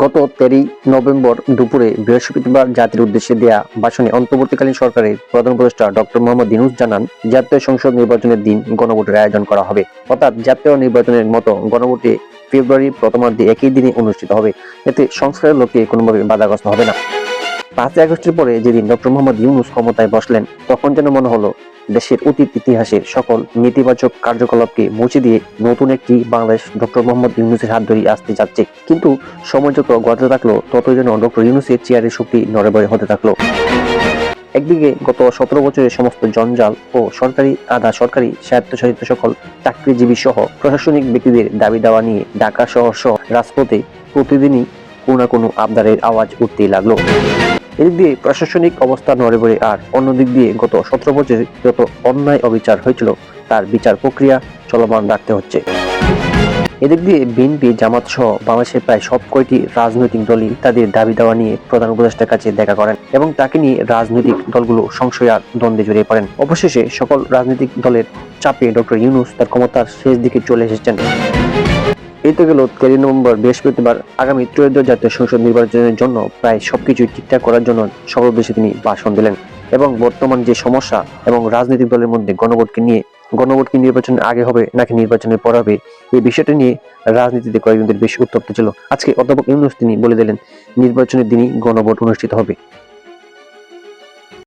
গত তেরোই নভেম্বর দুপুরে বৃহস্পতিবার জাতির উদ্দেশ্যে দেয়া ভাষণে অন্তর্বর্তীকালীন সরকারের প্রধান উপদেষ্টা ডক্টর মোহাম্মদ ইনুস জানান, জাতীয় সংসদ নির্বাচনের দিন গণভোটের আয়োজন করা হবে। অর্থাৎ জাতীয় নির্বাচনের মতো গণভোটে ফেব্রুয়ারি প্রথমার্ধে একই দিনে অনুষ্ঠিত হবে। এতে সংস্কারের লক্ষ্যে কোনোভাবে বাধাগ্রস্ত হবে না। পাঁচই আগস্টের পরে যেদিন ডক্টর মোহাম্মদ ইউনুস ক্ষমতায় বসলেন, তখন যেন মনে হলো দেশের অতীত ইতিহাসের সকল নেতিবাচক কার্যকলাপকে মুছে দিয়ে নতুন একটি বাংলাদেশ ডক্টর মোহাম্মদ ইউনুসের হাত ধরে আসতে যাচ্ছে। কিন্তু সময় যত গড়তে থাকল, ততই যেন ডক্টর ইউনুসের চেয়ারের শক্তি নড়েবড়ে হতে থাকল। একদিকে গত সতেরো বছরের সমস্ত জঞ্জাল ও সরকারি, আধা সরকারি, স্বায়ত্তশাসিত সকল চাকরিজীবী সহ প্রশাসনিক ব্যক্তিদের দাবি দাওয়া নিয়ে ঢাকা শহর সহ রাজপথে প্রতিদিনই কোনো না কোনো আবদারের আওয়াজ উঠতেই লাগল। এদিক দিয়ে প্রশাসনিক অবস্থা নড়েবড়ে আর অন্যদিক দিয়ে গত সতেরো বছরে যত অন্যায় অবিচার হয়েছিল, তার বিচার প্রক্রিয়া চলমান রাখতে হচ্ছে। এদিক দিয়ে বিএনপি, জামাত সহ বাংলাদেশের প্রায় সব কয়টি রাজনৈতিক দলই তাদের দাবি দাওয়া নিয়ে প্রধান উপদেষ্টার কাছে দেখা করেন এবং তাকে নিয়ে রাজনৈতিক দলগুলো সংশয় আর দ্বন্দ্বে জড়িয়ে পড়েন। অবশেষে সকল রাজনৈতিক দলের চাপে ডক্টর ইউনুস তার ক্ষমতার শেষ দিকে চলে এসেছেন। এই তো গেল তেরোই নভেম্বর বৃহস্পতিবার আগামী ত্রয়োদশ জাতীয় সংসদ নির্বাচনের জন্য প্রায় সবকিছু ঠিকঠাক করার জন্য সকল দেশে তিনি ভাষণ দিলেন এবং বর্তমান যে সমস্যা এবং রাজনৈতিক দলের মধ্যে গণভোটকে নিয়ে গণভোট কি নির্বাচনের আগে হবে নাকি নির্বাচনের পর হবে, এই বিষয়টা নিয়ে রাজনীতিতে কয়েকদিনের বেশ উত্তপ্ত ছিল। আজকে অধ্যাপক ইউনুস তিনি বলে দিলেন, নির্বাচনের দিনই গণভোট অনুষ্ঠিত হবে।